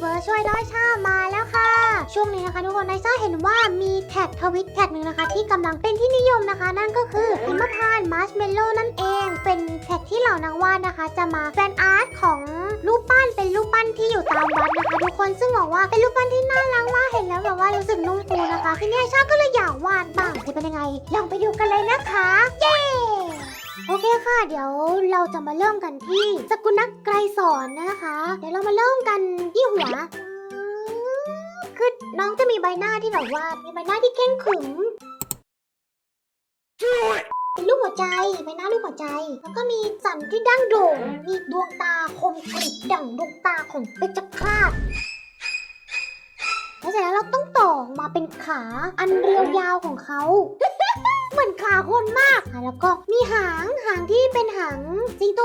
เวอร์ช่วยด้อยชามาแล้วค่ะ ช่วงนี้นะคะทุกคนไอซ่าเห็นว่ามีแท็กทวิตแท็กหนึ่งนะคะ ที่กำลังเป็นที่นิยมนะคะ นั่นก็คือหิมพานต์มาร์ชเมลโล่นั่นเอง เป็นแท็กที่เหล่านางวาดนะคะ จะมาแฟนอาร์ตของรูปปั้นเป็นรูปปั้นที่อยู่ตามวัดนะคะทุกคนซึ่งบอกว่าเป็นรูปปั้นที่น่ารักมากเห็นแล้วแบบว่ารู้สึกนุ่มฟูนะคะทีนี้ไอซ่าก็เลยอยากวาดบ้างจะเป็นยังไงลองไปดูกันเลยนะคะ เย้โอเคค่ะ เดี๋ยวเราจะมาเริ่มกันที่สกุลนัก กรสอนนะคะ เดี๋ยวเรามาเริ่มกันที่หัวคือน้องจะมีใบหน้าที่แบบว่ามีใบหน้าที่เข่งขรึมเป็นรูปหัวใจใบหน้ารูปหัวใจ แล้วก็มีสันที่ดั้งโด่งมีดวงตาคมกริบดั่งดวงตาของเพชฌฆาตแล้วเสร็จแล้วเราต้องต่อออกมาเป็นขาอันเรียวยาวของเขาเหมื อนขาคนมากอะแล้วก็มีหางหางที่เป็นหางสิงโต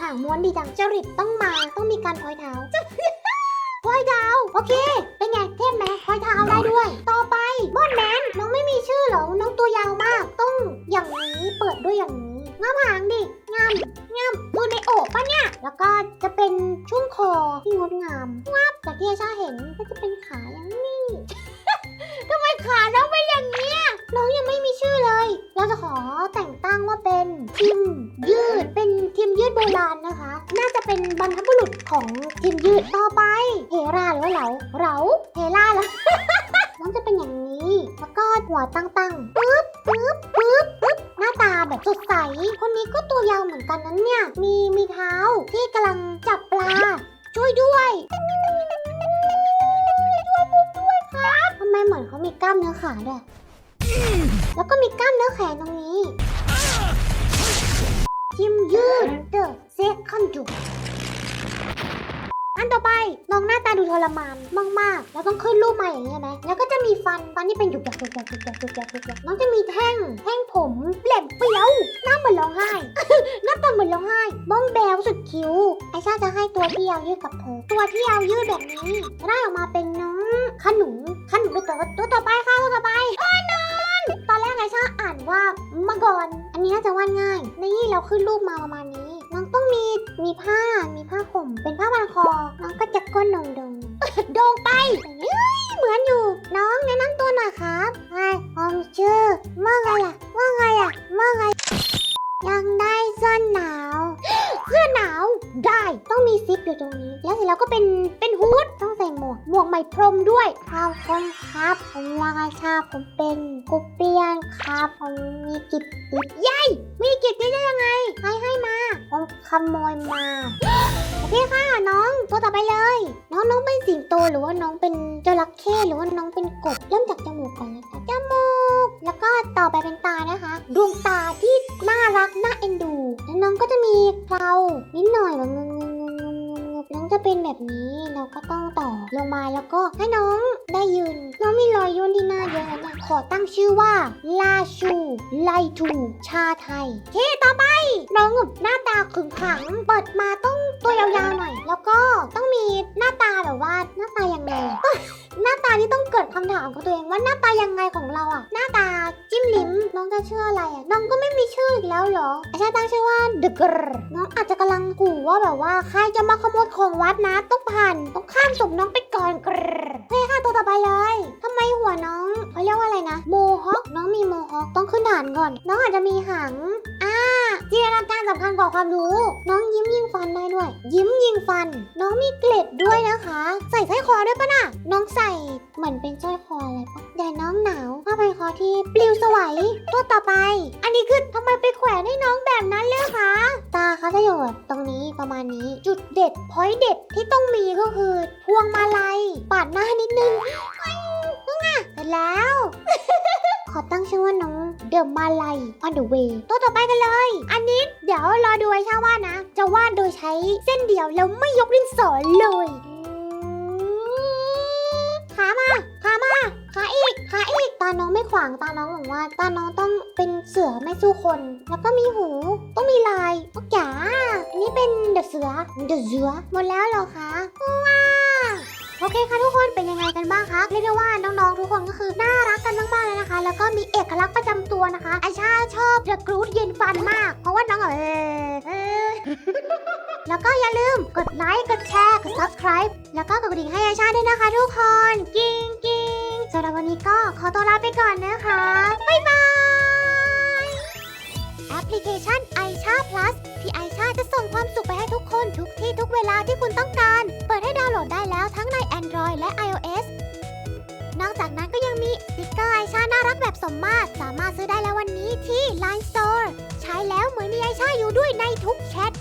หางม้วนดีจังจริตต้องมาต้องมีการพอยเท้าพอยเท้าโอเค เป็นไงเทพไหมพอยเท้าได้ด้วย ต่อไปบอนแมนน้องไม่มีชื่อเหรอน้องตัวยาวมากต้องอย่างนี้เปิดด้วยอย่างนี้งามหางดิงามงามดูในโอบปะเนี่ย แล้วก็จะเป็นช่วงคอที่งดงามงับจากที่อาชาเห็นก็จะเป็น หรือว่าเหลาเหลาเฮราเหรอน้องจะเป็นอย่างนี้ แล้วก็หัวตั้งๆปึ๊บปึ๊บปึ๊บปึ๊บหน้าตาแบบสดใส คนนี้ก็ตัวยาวเหมือนกันนั้นเนี่ย มีมีเท้าที่กำลังจับปลา ช่วยด้วยช่วยผมด้วยครับทำไมเหมือนเขามีกล้ามเนื้อขาด้วย แล้วก็มีกล้ามเนื้อแขนตรงนี้ ดูทรมานมากๆ แล้วต้องขึ้นรูปมาอย่างนี้ยไหมแล้วก็จะมีฟันฟันที่เป็นหยุกหยักหยุกหยักหยุกหยักหยุกหยักหยุกหยักน้องจะมีแท่งแท่งผมแหลมเปี้ยวหน้าเหมือนร้องไห้หน้าตาเหมือนร้องไห้บ้องแบวสุดคิ้วไอชาจะให้ตัวที่ยาวยืดกับเธอ ตัวที่ยาวยืดแบบนี้ได้ออกมาเป็นน้องขนุนขนุนตัวตัวต่อไปค่ะตัวต่อไปขนุนตอนแรกไอชาอ่านว่ามังกรอันนี้น่าจะวาดง่าย นี่เราขึ้นรูปมาประมาณนี้ ต้องมีมีผ้ามีผ้าห่มเป็นผ้าพันคอ น้องก็จะก้นโดงโดงโดงไปเฮ้ยเหมือนอยู่ น้องแนะนำตัวหน่อยครับไอ้ผมชื่อว่าไงล่ะว่าไงอะว่าไงยังได้เสื้อหนาว เสื้อหนาวได้ต้องมีซิปอยู่ตรงนี้ แล้วเสร็จแล้วก็เป็น หมวกหมวกไหมพรมด้วยขอบคุณครับ ผมวากาชาผมเป็นกุเปียนครับ ผมมีกิบติดยัยมีกิบติดได้ยังไงใครให้มา ผมขโมยมาโอเคค่ะน้องตัวต่อไปเลย น้องน้องเป็นสิงโตหรือว่าน้องเป็นจระเข้หรือว่าน้องเป็นกบเริ่มจากจมูกก่อนเลยค่ะจมูก แล้วก็ต่อไปเป็นตานะคะ ดวงตาที่น่ารักน่าเอ็นดู แล้วน้องก็จะมีเครานิดหน่อยแบบงงงงงง งงน้องจะเป็นแบบนี้เราก็ต้องต่อลงมาแล้วก็ให้น้องได้ยืน น้องมีรอยย่นที่หน้าเยอะนเนี่ยขอตั้งชื่อว่าลาชูไลทูชาไทยเคต่อไป น้องแบบหน้าตาขึงขัง เปิดมาต้องตัวยาวๆหน่อย แล้วก็ อาจารย์ตั้งชื่อว่าเดอะกรน้องอาจจะกำลังกูว่าแบบว่าใครจะมาขโมยของวัดนะต้องผ่านต้องข้ามศพน้องไปก่อนกรเฮ้ยค่ะตัวต่อไปเลยทำไมหัวน้องเขาเรียกว่าอะไรนะโมฮอคน้องมีโมฮอคต้องขึ้นฐานก่อน น้องอาจจะมีหางอ่าจินตนาการสำคัญกว่าความรู้ น้องยิ้มยิงฟันได้ด้วย ยิ้มยิงฟัน น้องมีเกล็ดด้วยนะคะ ใส่สร้อยคอด้วยปะ น้องใส่เหมือนเป็นสร้อยคออะไรปะเดี๋ยน้องหนาวผ้าพันคอที่ปลิวสวัยตัวต่อไป อันนี้คือทำไมไปแขวนให้น้องแบบนั้นเลยคะ ตาเขาจะอยู่ตรงนี้ประมาณนี้ จุดเด็ดพอยเด็ดที่ต้องมีก็คือ พวงมาลัยปาดหน้านิดนึงนึงอะเสร็จแล้ว ขอตั้งชื่อว่าน้องเดอะมาลัย on the way ตัวต่อไปกันเลย อันนี้เดี๋ยวรอดูไอ้ชาวาดนะ จะวาดโดยใช้เส้นเดียวแล้วไม่ยกดินสอเลยางตาน้องบอกว่าตาน้องต้องเป็นเสือไม่สู้คน แล้วก็มีหูต้องมีลายโอ้จ๋าอันนี้เป็นเดอะเสือเดอะเสือหมดแล้วเหรอคะว้าวโอเคค่ะทุกคนเป็นยังไงกันบ้างคะเรียกได้ว่าน้องๆทุกคนก็คือน่ารักกันมากๆเลยนะคะ แล้วก็มีเอกลักษณ์ประจำตัวนะคะไอชาชอบเดอะกรูดเย็นฟันมาก เพราะว่าน้องเออเออแล้วก็อย่าลืมกดไลค์กดแชร์กด subscribe แล้วก็กดกระดิ่งให้ไอชาด้วยนะคะ ทุกคน กิ้งกิ้ง สำหรับวันนี้ก็ขอตัวลาไปก่อนนะคะ บ๊ายบาย แอปพลิเคชัน i อชา Plus ที่ไอชาจะส่งความสุขไปให้ทุกคนทุกที่ทุกเวลาที่คุณต้องการ เปิดให้ดาวน์โหลดได้แล้วทั้งใน Android และ iOS นอกจากนั้นก็ยังมีสติกเกอร์ไอชาน่ารักแบบสมมาตร สามารถซื้อได้แล้ววันนี้ที่ Line Store ใช้แล้วเหมือนมีไอชาอยู่ด้วยในทุกแชท